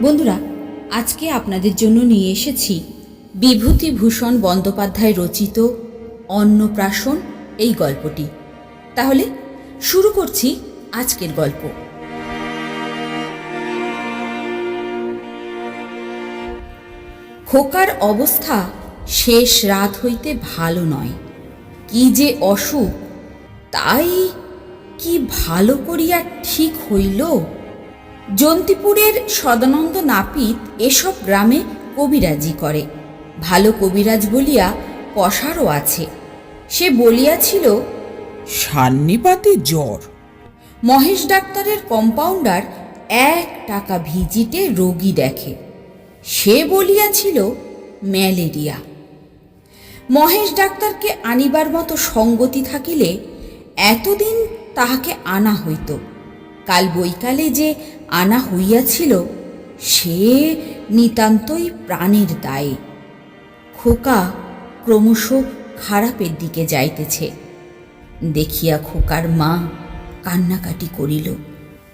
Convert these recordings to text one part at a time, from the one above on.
বন্ধুরা, আজকে আপনাদের জন্য নিয়ে এসেছি বিভূতিভূষণ বন্দ্যোপাধ্যায় রচিত অন্নপ্রাশন এই গল্পটি। তাহলে শুরু করছি আজকের গল্প। খোকার অবস্থা শেষ রাত হইতে ভালো নয়। কি যে অসুখ, তাই কি ভালো করিয়া ঠিক হইল? জন্তিপুরের সদানন্দ নাপিত এসব গ্রামে কবিরাজি করে। ভালো কবিরাজ বলিয়া পশারও আছে। সে বলিয়াছিল সান্নিপাতে জ্বর। মহেশ ডাক্তারের কম্পাউন্ডার এক টাকা ভিজিটে রোগী দেখে। সে বলিয়াছিল ম্যালেরিয়া। মহেশ ডাক্তারকে আনিবার মতো সঙ্গতি থাকিলে এতদিন তাহাকে আনা হইত। কাল বৈকালে যে আনা হইয়াছিল, সে নিতান্তই প্রাণের দায়ে। খোকা ক্রমশ খারাপের দিকে যাইতেছে। দেখিয়া খোকার মা কান্নাকাটি করিল।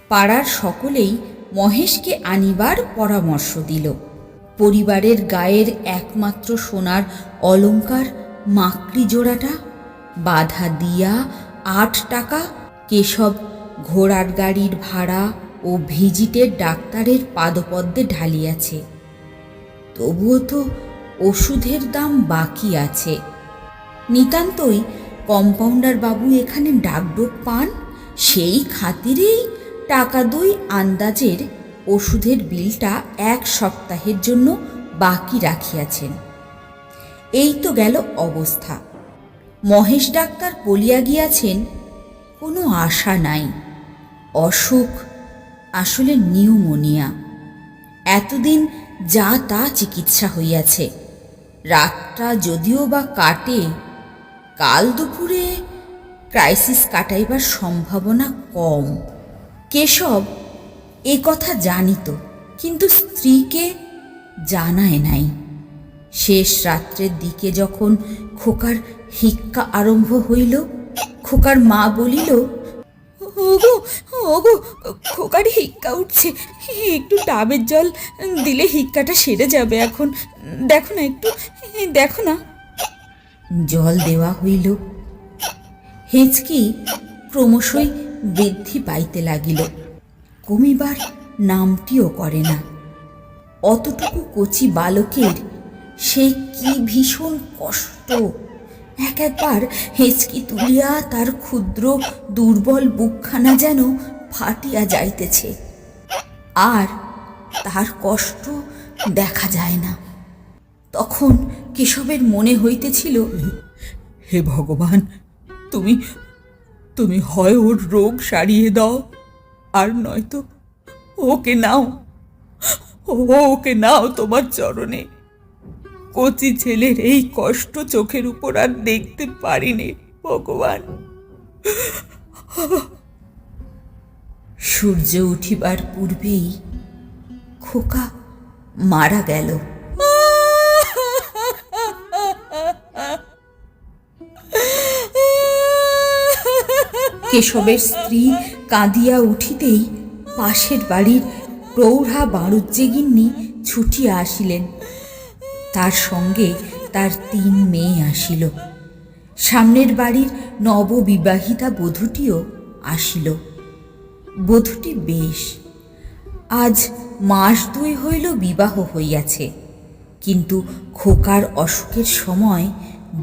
পাড়ার সকলেই মহেশকে আনিবার পরামর্শ দিল। পরিবারের গায়ের একমাত্র সোনার অলংকার মাকড়ি জোড়াটা বাধা দিয়া আট টাকা কেশব ঘোড়ার গাড়ির ভাড়া ও ভিজিটের ডাক্তারের পাদপদ্মে ঢালিয়াছে। তবুও তো ওষুধের দাম বাকি আছে। নিতান্তই কম্পাউন্ডার বাবু এখানে ডাকডোক পান, সেই খাতিরেই টাকা দুই আন্দাজের ওষুধের বিলটা এক সপ্তাহের জন্য বাকি রাখিয়াছেন। এই তো গেল অবস্থা। মহেশ ডাক্তার বলিয়া গিয়াছেন, কোনো আশা নাই। অসুখ, আসলে নিউমোনিয়া। এতদিন যা তা চিকিৎসা হইয়াছে। রাতটা যদিও বা কাটে, কাল দুপুরে ক্রাইসিস কাটাইবার সম্ভাবনা কম। কেশব, এ কথা জানিত, কিন্তু স্ত্রীকে জানায় নাই। শেষ রাত্রের দিকে যখন খোকার হিক্কা আরম্ভ হইল, খোকার মা বলিল ওগো ওগো, খোকার হিক্কা উঠছে। একটু ডাবের জল দিলে হিক্কাটা সেরে যাবে এখন। দেখো না একটু, দেখো না। জল দেওয়া হইল। হেঁচকি ক্রমশই বৃদ্ধি পাইতে লাগিল। কমিবার নামটিও করে না। অতটুকু কচি বালকের সে কি ভীষণ কষ্ট এক একবার হেঁচকি তুলিয়া তার ক্ষুদ্র দুর্বল বুকখানা যেন ফাটিয়া যাইতেছে। আর তার কষ্ট দেখা যায় না। তখন কেশবের মনে হইতেছিল, হে ভগবান, তুমি তুমি হয় ওর রোগ সারিয়ে দাও, আর নয়তো ওকে নাও ওকে নাও তোমার চরণে। কচি ছেলের এই কষ্ট চোখের উপর আর দেখতে পারিনি, ভগবান। সূর্য উঠিবার পূর্বেই খোকা মারা গেল। কেশবের স্ত্রী কাঁদিয়া উঠিতেই পাশের বাড়ির প্রৌঢ়া বাড়ুজ্জেগিন্নি ছুটিয়া আসিলেন। তার সঙ্গে তার তিন মেয়ে আসিল। সামনের বাড়ির নববিবাহিতা বধূটিও আসিল। বধূটি বেশ, আজ মাস দুই হইল বিবাহ হইয়াছে, কিন্তু খোকার অসুখের সময়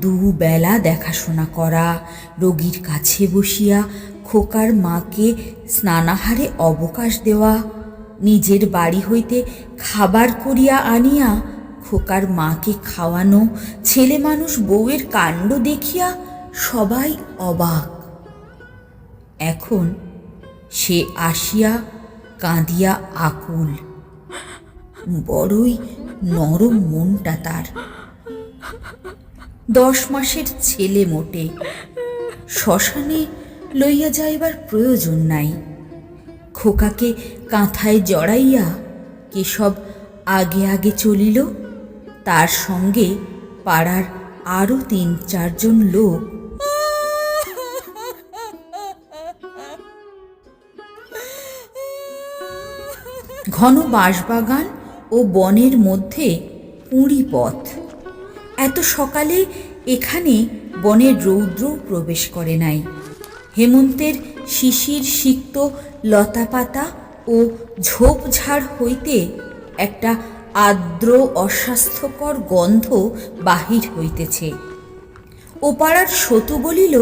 দুবেলা দেখাশোনা করা, রোগীর কাছে বসিয়া খোকার মাকে স্নানাহারে অবকাশ দেওয়া, নিজের বাড়ি হইতে খাবার করিয়া আনিয়া খোকার মাকে খাওয়ানো ছেলে মানুষ বউয়ের কাণ্ড দেখিয়া সবাই অবাক। এখন সে আসিয়া কাঁদিয়া আকুল। বড়ই নরম মনটা তার। দশ মাসের ছেলে মোটে। শ্মশানে লইয়া যাইবার প্রয়োজন নাই। খোকাকে কাঁথায় জড়াইয়া কেশব আগে আগে চলিল। তার সঙ্গে পাড়ার আরও তিন চারজন লোক। ঘন বাঁশবাগান ও বনের মধ্যে পুঁড়ি পথ। এত সকালে এখানে বনের রৌদ্র প্রবেশ করে নাই। হেমন্তের শিশির সিক্ত লতাপাতা ও ঝোপঝাড় হইতে একটা আর্দ্র অস্বাস্থ্যকর গন্ধ বাহির হইতেছে। ওপাড়ার পাড়ার সতু বলিল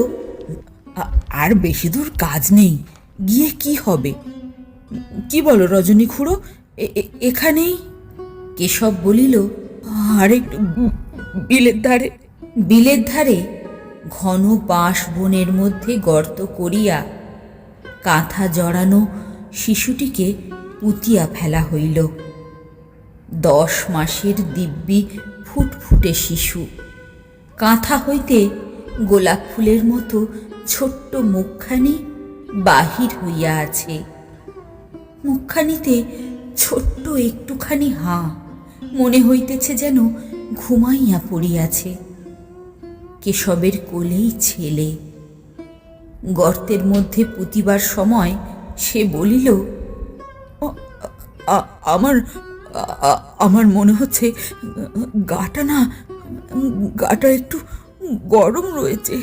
আর বেশি দূর কাজ নেই, গিয়ে কি হবে? কি বলো রজনী খুড়ো এখানেই? কেশব বলিল, আর একটু বিলের ধারে। বিলের ধারে ঘন বাঁশ বনের মধ্যে গর্ত করিয়া কাঁথা জড়ানো শিশুটিকে পুতিয়া ফেলা হইল। দশ মাসের দিব্যি ফুটফুটে শিশু। কাঁথা হইতে গোলাপ ফুলের মতো ছোট্ট মুখখানি বাহির হইয়া আছে। মুখখানিতে ছোট্ট একটুখানি হাঁ, মনে হইতেছে যেন ঘুমাইয়া পড়িয়াছে। কেশবের কোলেই ছেলে। গর্তের মধ্যে পুতিবার সময় সে বলিল আমার আমার মনে হচ্ছে, গাটা না, গাটা একটু গরম রয়েছে।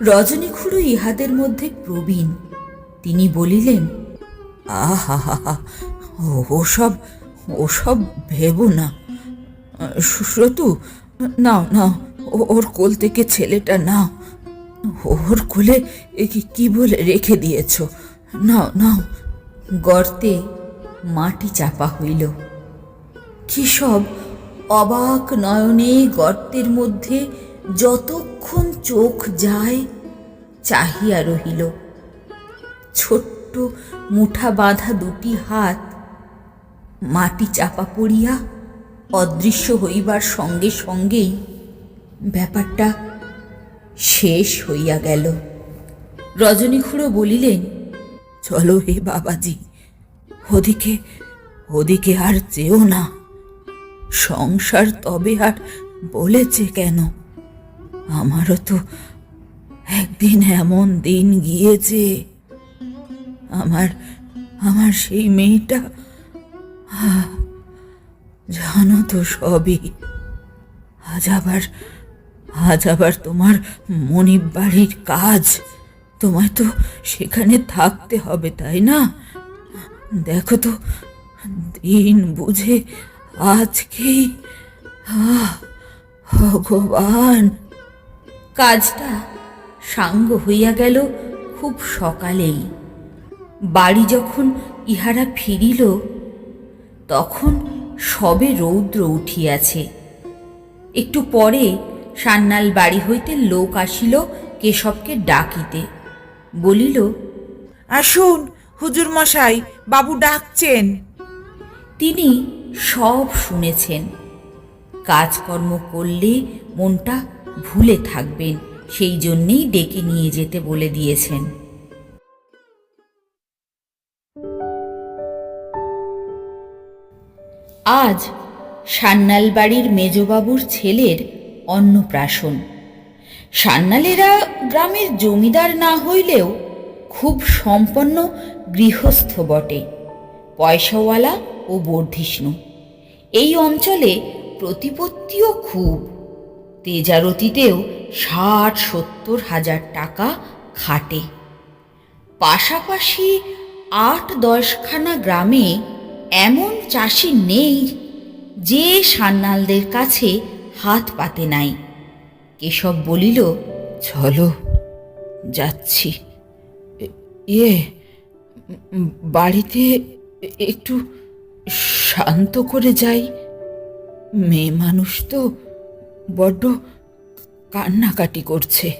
রজনী খুড়ো ইহাদের মধ্যে প্রবীণ। তিনি বলিলেন, আহা ওসব ওসব ভেবো না। সুশ্রতু নাও নাও, ওর কোল থেকে ছেলেটা নাও। ওর কোলে এ কি- কি বলে রেখে দিয়েছ? নাও নাও। গর্তে মাটি চাপা হইল। কি সব অবাক নয়নে গর্তের মধ্যে যতক্ষণ চোখ যায় চাহিয়া রহিল। ছোট্ট মুঠা বাঁধা দুটি হাত মাটি চাপা পড়িয়া অদৃশ্য হইবার সঙ্গে সঙ্গেই ব্যাপারটা শেষ হইয়া গেল। রজনী খুড়ো বলিলেন, চলো হে বাবাজি, ওদিকে ওদিকে আর যেও না। সংসার তবে আর বলেছে কেন? আমারও তো একদিন এমন দিন গিয়েছে। আমার আমার সেই মেয়েটা জানো তো সবই। আজ আবার আজ আবার তোমার মনিব বাড়ির কাজ। তোমায় তো সেখানে থাকতে হবে, তাই না? দেখো তো, দিন বুঝে আজকেই ভগবান। কাজটা সাঙ্গ হইয়া গেল খুব সকালেই। বাড়ি যখন ইহারা ফিরিল তখন সবে রৌদ্র উঠিয়াছে। একটু পরে সান্নাল বাড়ি হইতে লোক আসিল কেশবকে ডাকিতে। বলিল আসুন হুজুর মশাই বাবু ডাকছেন। তিনি সব শুনেছেন। কাজকর্ম করলে মনটা ভুলে থাকবেন, সেই জন্যেই ডেকে নিয়ে যেতে বলে দিয়েছেন। আজ সান্নাল বাড়ির মেজবাবুর ছেলের অন্নপ্রাশন। সান্নালেরা গ্রামের জমিদার না হইলেও খুব সম্পন্ন গৃহস্থ বটে। পয়সাওয়ালা ও বর্ধিষ্ণু। এই অঞ্চলে প্রতিপত্তিও খুব। তেজারতিতেও ষাট সত্তর হাজার টাকা খাটে। পাশাপাশি আট দশখানা গ্রামে এমন চাষি নেই যে সান্নালদের কাছে হাত পাতে নাই। কেশব বলিল, চলো, যাচ্ছি। এ- বাড়িতে একটু শান্ত করে যাই। মেয়ে মানুষ তো বড্ড কান্নাকাটি করছে।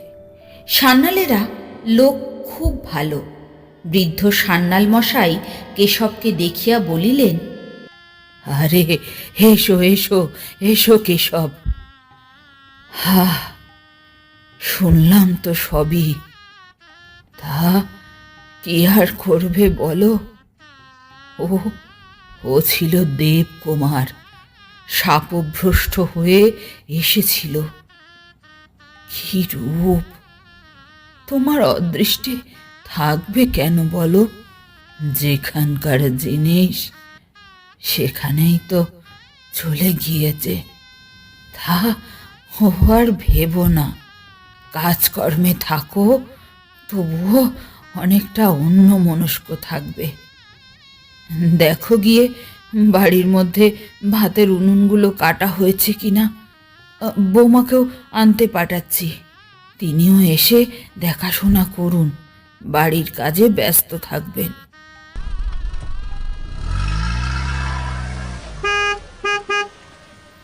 সান্নালেরা লোক খুব ভালো। বৃদ্ধ সান্নাল মশাই কেশবকে দেখিয়া বলিলেন, আরে, এসো এসো এসো কেশব। হা, শুনলাম তো সবই। তা কি আর করবে বলো? ও ও ছিল দেবকুমার। সাপভ্রষ্ট হয়ে এসেছিল। কি রূপ? তোমার অদৃষ্টে থাকবে কেন বলো? যেখানকার জিনিস সেখানেই তো চলে গিয়েছে। তা ও আর ভেবো না। কাজকর্মে থাকো, তবুও অনেকটা অন্য মনস্ক থাকবে। দেখো গিয়ে বাড়ির মধ্যে ভাতের উনুনগুলো কাটা হয়েছে কিনা। আহ, বৌমাকেও আনতে পাঠাচ্ছি। তিনিও এসে দেখাশোনা করুন। বাড়ির কাজে ব্যস্ত থাকবেন।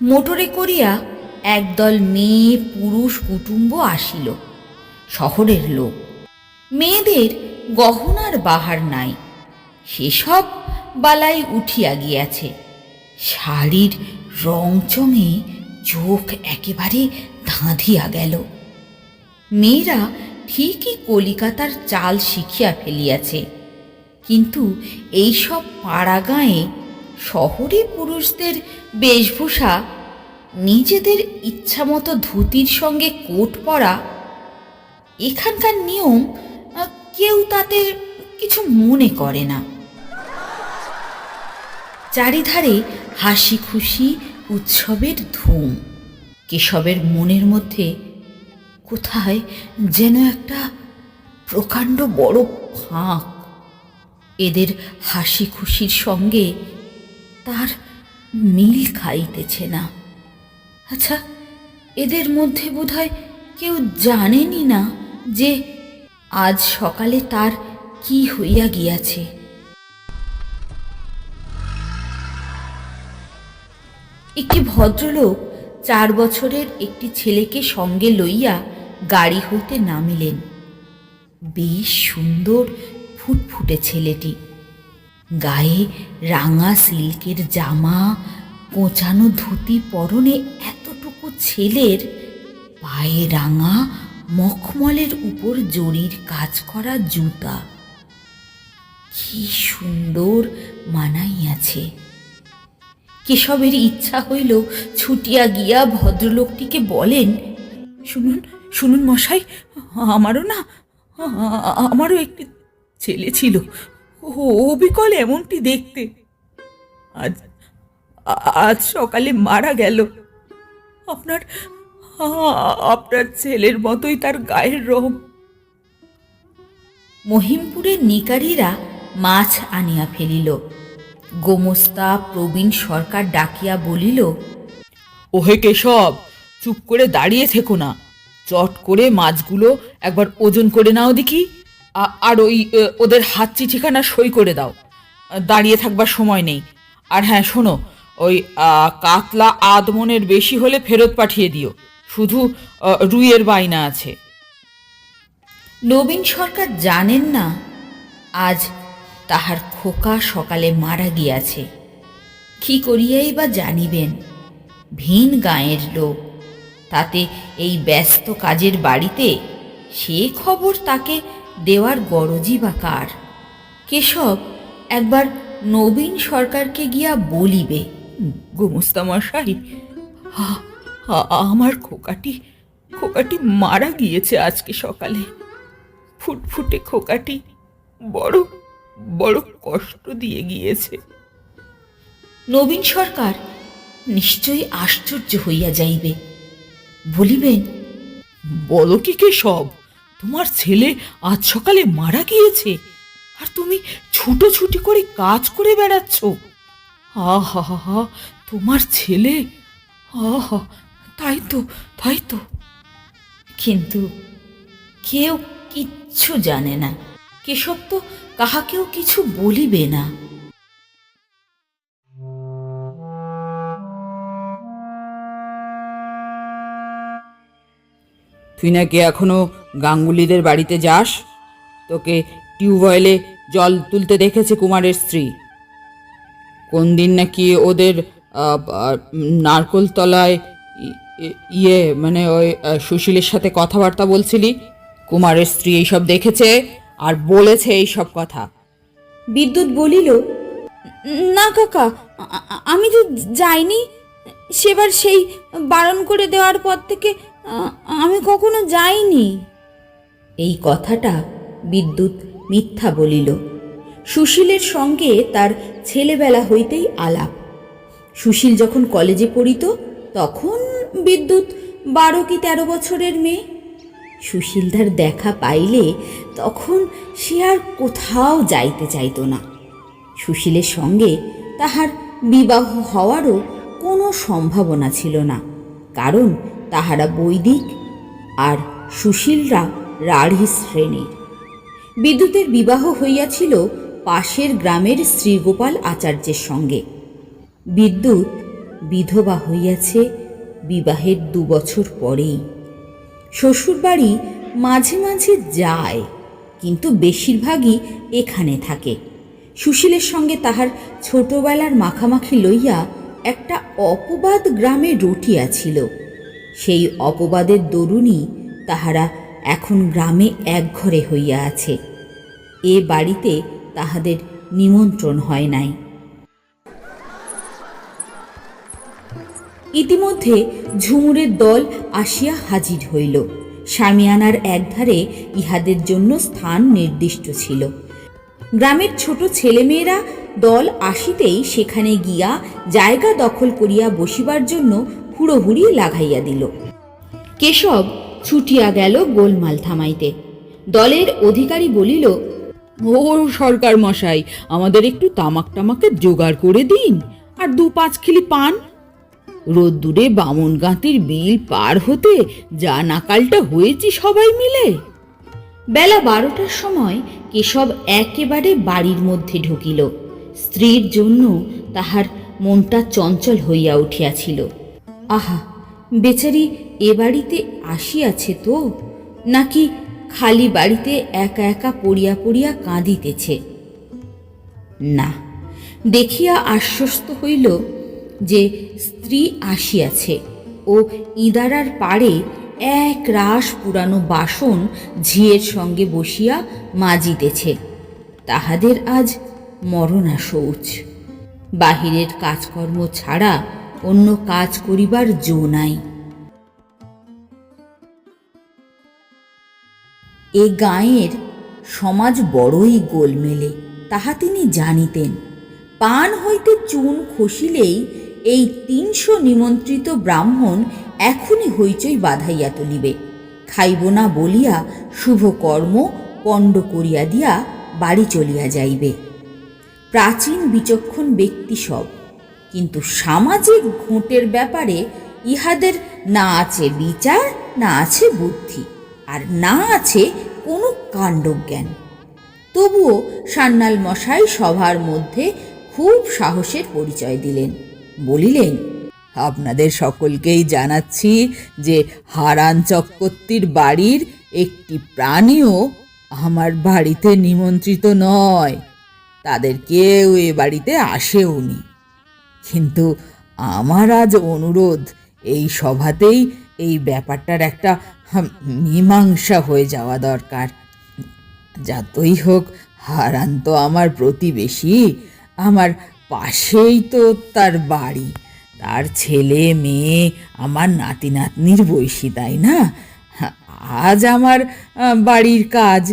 মোটরে করিয়া একদল মেয়ে পুরুষ কুটুম্ব আসিল। শহরের লোক। মেয়েদের গহনার বাহার নাই। সেসব বালাই উঠিয়া গিয়াছে। শাড়ির রংচঙে চোখ একেবারে ধাঁধিয়া গেল। মেয়েরা ঠিকই কলিকাতার চাল শিখিয়া ফেলিয়াছে। কিন্তু এইসব পাড়া গাঁয়ে শহরে পুরুষদের বেশভূষা, নিজেদের ইচ্ছামতো ধুতির সঙ্গে কোট পরা, এখানকার নিয়ম কেউ তাতে কিছু মনে করে না। চারিধারে হাসি খুশি উৎসবের ধুম। কেশবের মনের মধ্যে কোথায় যেন একটা প্রকাণ্ড বড় ফাঁক। এদের হাসি খুশির সঙ্গে তার মিল খাইতেছে না। আচ্ছা এদের মধ্যে বোধহয় কেউ জানেনই না যে আজ সকালে তার কি হইয়া গিয়াছে। একটি ভদ্রলোক চার বছরের একটি ছেলেকে সঙ্গে লইয়া গাড়ি হইতে নামিলেন। বেশ সুন্দর ফুটফুটে ছেলেটি। গায়ে রাঙা সিল্কের জামা, কোঁচানো ধুতি পরনে এতটুকু ছেলের পায়ে রাঙা মখমলের উপর জরির কাজ করা জুতা। কি সুন্দর মানাইয়াছে। কেশবের ইচ্ছা হইল ছুটিয়া গিয়া ভদ্রলোকটিকে বলেন, শুনুন শুনুন মশাই, আমারও না, আমারও একটি ছেলে ছিল। ও অবিকল এমনটি দেখতে। আজ আজ সকালে মারা গেল। আপনার আপনার ছেলের মতোই তার গায়ের রং। মহিমপুরের নিকারীরা মাছ আনিয়া ফেলিল। গোমস্তা প্রবীণ সরকার ডাকিয়া বলিল ওহে কেশব চুপ করে দাঁড়িয়ে থেকো না। চট করে মাছগুলো একবার ওজন করে নাও দেখি। আর ওই ওদের হাত চিঠিখানা সই করে দাও। দাঁড়িয়ে থাকবার সময় নেই। আর হ্যাঁ শোনো ওই কাতলা আদমনের বেশি হলে ফেরত পাঠিয়ে দিও। শুধু রুইয়ের বাইনা আছে। নবীন সরকার জানেন না আজ তাহার খোকা সকালে মারা গিয়াছে। কি করিয়াই বা জানিবেন? ভিন গাঁয়ের লোক। তাতে এই ব্যস্ত কাজের বাড়িতে সে খবর তাকে দেওয়ার গরজই বা কার? কেশব, একবার নবীন সরকারকে গিয়া বলিবে, গোমস্তা মশাই, আ- আ- আমার খোকাটি খোকাটি মারা গিয়েছে আজকে সকালে। ফুটফুটে খোকাটি বড় বড় কষ্ট দিয়ে গিয়েছে। নবীন সরকার নিশ্চয়ই আশ্চর্য হইয়া যাইবে। বলিবেন বলো কি কে সব? তোমার ছেলে আজ সকালে মারা গিয়েছে আর তুমি ছুটোছুটি করে কাজ করে বেড়াচ্ছ। আহা হা তোমার ছেলে? আহা তাই তো তাই তো। কিন্তু কেউ কিচ্ছু জানে না। কেশব তো কাহাকেও কিছু বলিবে না। তুই নাকি এখনও গাঙ্গুলিদের বাড়িতে যাস? তোকে টিউবওয়েলে জল তুলতে দেখেছে কুমারের স্ত্রী। কোন দিন নাকি ওদের আহ, আহ, নারকোল তলায় ই- ই- ইয়ে মানে ওই সুশীলের সাথে কথাবার্তা বলছিলি? কুমারের স্ত্রী এইসব দেখেছে? আর বলেছে এই সব কথা। বিদ্যুৎ বলিল না কাকা আমি তো যাইনি। সেবার সেই বারণ করে দেওয়ার পর থেকে আমি কখনো যাইনি। এই কথাটা বিদ্যুৎ মিথ্যা বলিল। সুশীলের সঙ্গে তার ছেলেবেলা হইতেই আলাপ। সুশীল যখন কলেজে পড়িত তখন বিদ্যুৎ বারো কি তেরো বছরের মেয়ে। সুশীলদার দেখা পাইলে তখন সে আর কোথাও যাইতে চাইত না। সুশীলের সঙ্গে তাহার বিবাহ হওয়ারও কোনো সম্ভাবনা ছিল না, কারণ তাহারা বৈদিক আর সুশীলরা রাঢ়ী শ্রেণির বিদ্যুতের বিবাহ হইয়াছিল পাশের গ্রামের শ্রীগোপাল আচার্যের সঙ্গে। বিদ্যুৎ বিধবা হইয়াছে বিবাহের দু বছর পরেই। শ্বশুরবাড়ি মাঝে মাঝে যায়, কিন্তু বেশিরভাগই এখানে থাকে। সুশীলের সঙ্গে তাহার ছোটবেলার মাখামাখি লইয়া একটা অপবাদ গ্রামে রটিয়াছিল সেই অপবাদের দরুণই তাহারা এখন গ্রামে একঘরে হইয়া আছে। এ বাড়িতে তাহাদের নিমন্ত্রণ হয় নাই। ইতিমধ্যে ঝুমুরের দল আসিয়া হাজির হইল। সামিয়ানার একধারে ইহাদের জন্য স্থান নির্দিষ্ট ছিল। গ্রামের ছোট ছেলেমেয়েরা দল আসিতেই সেখানে গিয়া জায়গা দখল করিয়া বসিবার জন্য হুড়োহুড়ি লাগাইয়া দিল। কেশব ছুটিয়া গেল গোলমাল থামাইতে। দলের অধিকারী বলিল ও সরকার মশাই, আমাদের একটু তামাক টামাকের জোগাড় করে দিন। আর দু পাঁচ খিলি পান রোদ্দুরে বামন গাঁতির বিল পার হতে যা নাকালটা হয়েছি সবাই মিলে। বেলা বারোটার সময় কেশব একেবারে বাড়ির মধ্যে ঢুকিল। স্ত্রীর জন্য তাহার মনটা চঞ্চল হইয়া উঠিয়াছিল। আহা, বেচারি এ বাড়িতে আসিয়াছে তো? নাকি খালি বাড়িতে একা একা পড়িয়া পড়িয়া কাঁদিতেছে? না, দেখিয়া আশ্বস্ত হইল যে স্ত্রী আসিয়াছে ও ইদারার পাড়ে এক রাস পুরানো বাসন ঝিয়ের সঙ্গে বসিয়া মাজিতেছে। তাহাদের আজ মরণা শৌচ বাহিরের কাজকর্ম ছাড়া অন্য কাজ করিবার জো নাই। এ গাঁয়ের সমাজ বড়ই গোলমেলে, তাহা তিনি জানিতেন। পান হইতে চুন খসিলেই এই তিনশো নিমন্ত্রিত ব্রাহ্মণ এখনই হইচই বাঁধাইয়া তুলিবে। খাইব না বলিয়া শুভ কর্ম পণ্ড করিয়া দিয়া বাড়ি চলিয়া যাইবে। প্রাচীন বিচক্ষণ ব্যক্তি সব, কিন্তু সামাজিক ঘোটের ব্যাপারে ইহাদের না আছে বিচার, না আছে বুদ্ধি, আর না আছে কোনো কাণ্ডজ্ঞান। তবুও সান্নাল মশাই সভার মধ্যে খুব সাহসের পরিচয় দিলেন। বলিলেন, আপনাদের সকলকেই জানাচ্ছি যে হারান চক্রবর্তীর বাড়ির একটি প্রাণীও আমার বাড়িতে নিমন্ত্রিত নয়। তাদের কেউ এ বাড়িতে আসেওনি কিন্তু আমার আজ অনুরোধ, এই সভাতেই এই ব্যাপারটার একটা মীমাংসা হয়ে যাওয়া দরকার। যতই হোক, হারান তো আমার প্রতিবেশী, আমার পাশেই তো তার বাড়ি। তার ছেলে, মেয়ে, আমার নাতি নাতনির বয়সী, তাই না? আজ আমার বাড়ির কাজ।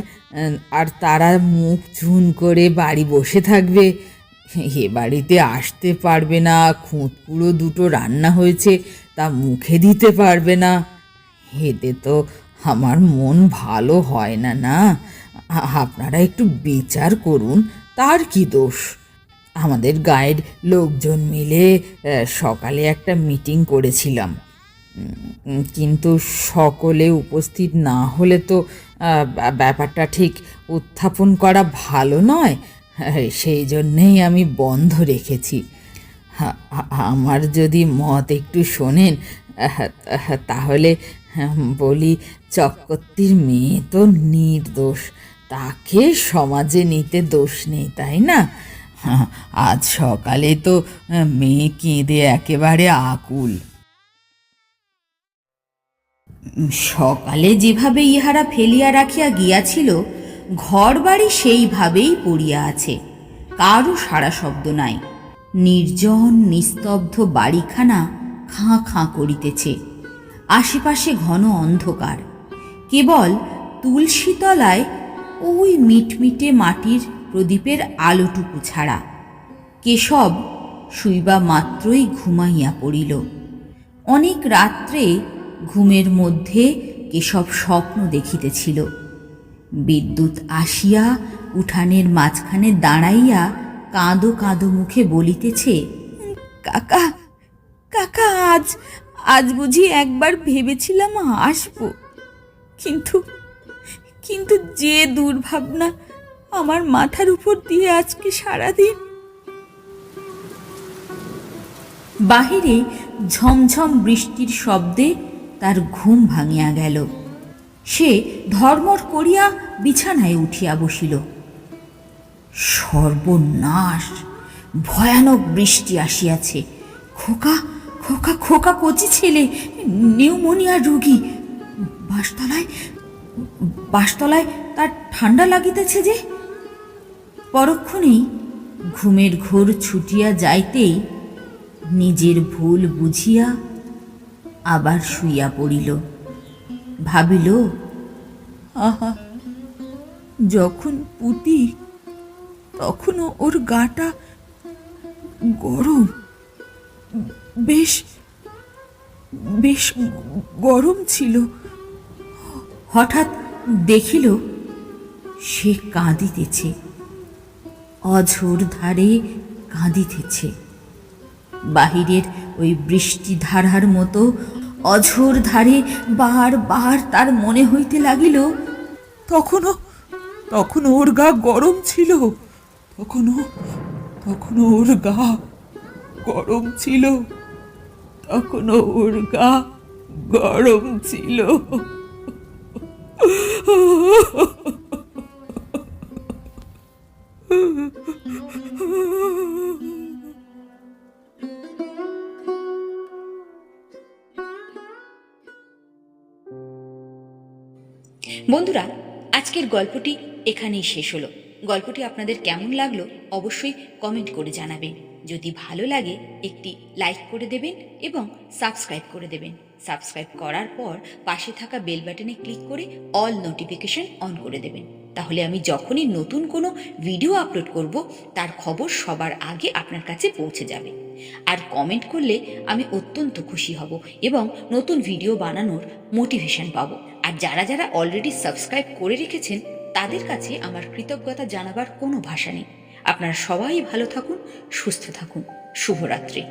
আর তারা মুখ চুন করে বাড়ি বসে থাকবে। এ বাড়িতে আসতে পারবে না খুঁতকুড়ো দুটো রান্না হয়েছে, তা মুখে দিতে পারবে না। এতে তো আমার মন ভালো হয় না না? আপনারা একটু বিচার করুন, তার কি দোষ? আমাদের গায়ের লোকজন মিলে সকালে একটা মিটিং করেছিলাম। কিন্তু সকলে উপস্থিত না হলে তো ব্যাপারটা ঠিক উত্থাপন করা ভালো নয়। হ্যাঁ, সেই জন্যেই আমি বন্ধ রেখেছি। আমার যদি মত একটু শোনেন তাহলে আহ, বলি চক্রবর্তীর মেয়ে তো নির্দোষ। তাকে সমাজে নিতে দোষ নেই তাই না? হ্যাঁ, আজ সকালে তো মেয়ে কেঁদে একেবারে আকুল। সকালে যেভাবে ইহারা ফেলিয়া রাখিয়া গিয়াছিল ঘর বাড়ি সেইভাবেই পড়িয়া আছে। কারও সারা শব্দ নাই। নির্জন, নিস্তব্ধ বাড়িখানা খাঁ খাঁ করিতেছে। আশেপাশে ঘন অন্ধকার। কেবল তুলসীতলায় ওই মিটমিটে মাটির প্রদীপের আলোটুকু ছাড়া। কেশব শুইবা মাত্রই ঘুমাইয়া পড়িল। অনেক রাত্রে ঘুমের মধ্যে কেশব স্বপ্ন দেখিতেছিল। বিদ্যুৎ আসিয়া উঠানের মাঝখানে দাঁড়াইয়া কাঁদো কাঁদো মুখে বলিতেছে, কাকা কাকা, আজ আজ বুঝি একবার ভেবেছিলাম আসব। কিন্তু কিন্তু যে দুর্ভাবনা আমার মাথার উপর দিয়ে আজকে সারাদিন? বাহিরে ঝমঝম বৃষ্টির শব্দে তার ঘুম ভাঙিয়া গেল। সে ধর্মর করিয়া বিছানায় উঠিয়া বসিল। সর্বনাশ! ভয়ানক বৃষ্টি আসিয়াছে। খোকা খোকা খোকা কচি ছেলে, নিউমোনিয়া রোগী। বাসতলায় বাসতলায় তার ঠান্ডা লাগিতেছে যে। পরক্ষণেই ঘুমের ঘোর ছুটিয়া যাইতেই নিজের ভুল বুঝিয়া আবার শুইয়া পড়িল। ভাবিল, আহা, যখন পুতি, তখনও ওর গাটা গরম। বেশ বেশ গরম ছিল। হঠাৎ দেখিল, সে কাঁদিতেছে। অঝোর ধারে কাঁদিতেছে। বাহিরের ওই বৃষ্টি ধারার মতো অঝোর ধারে বার বার তার মনে হইতে লাগিল, তখনও তখনও ওর গা গরম ছিল, তখনও তখনও ওর গা গরম ছিল, তখনও ওর গা গরম ছিল। বন্ধুরা, আজকের গল্পটি এখানেই শেষ হলো। গল্পটি আপনাদের কেমন লাগল অবশ্যই কমেন্ট করে জানাবেন। যদি ভালো লাগে, একটি লাইক করে দেবেন এবং সাবস্ক্রাইব করে দেবেন। সাবস্ক্রাইব করার পর পাশে থাকা বেল বাটনে ক্লিক করে অল নোটিফিকেশন অন করে দেবেন। তাহলে আমি যখনই নতুন কোনো ভিডিও আপলোড করব, তার খবর সবার আগে আপনার কাছে পৌঁছে যাবে। আর কমেন্ট করলে আমি অত্যন্ত খুশি হব এবং নতুন ভিডিও বানানোর মোটিভেশন পাবো। আর যারা যারা অলরেডি সাবস্ক্রাইব করে রেখেছেন, তাদের কাছে আমার কৃতজ্ঞতা জানাবার কোনো ভাষা নেই। আপনারা সবাই ভালো থাকুন, সুস্থ থাকুন। শুভরাত্রি।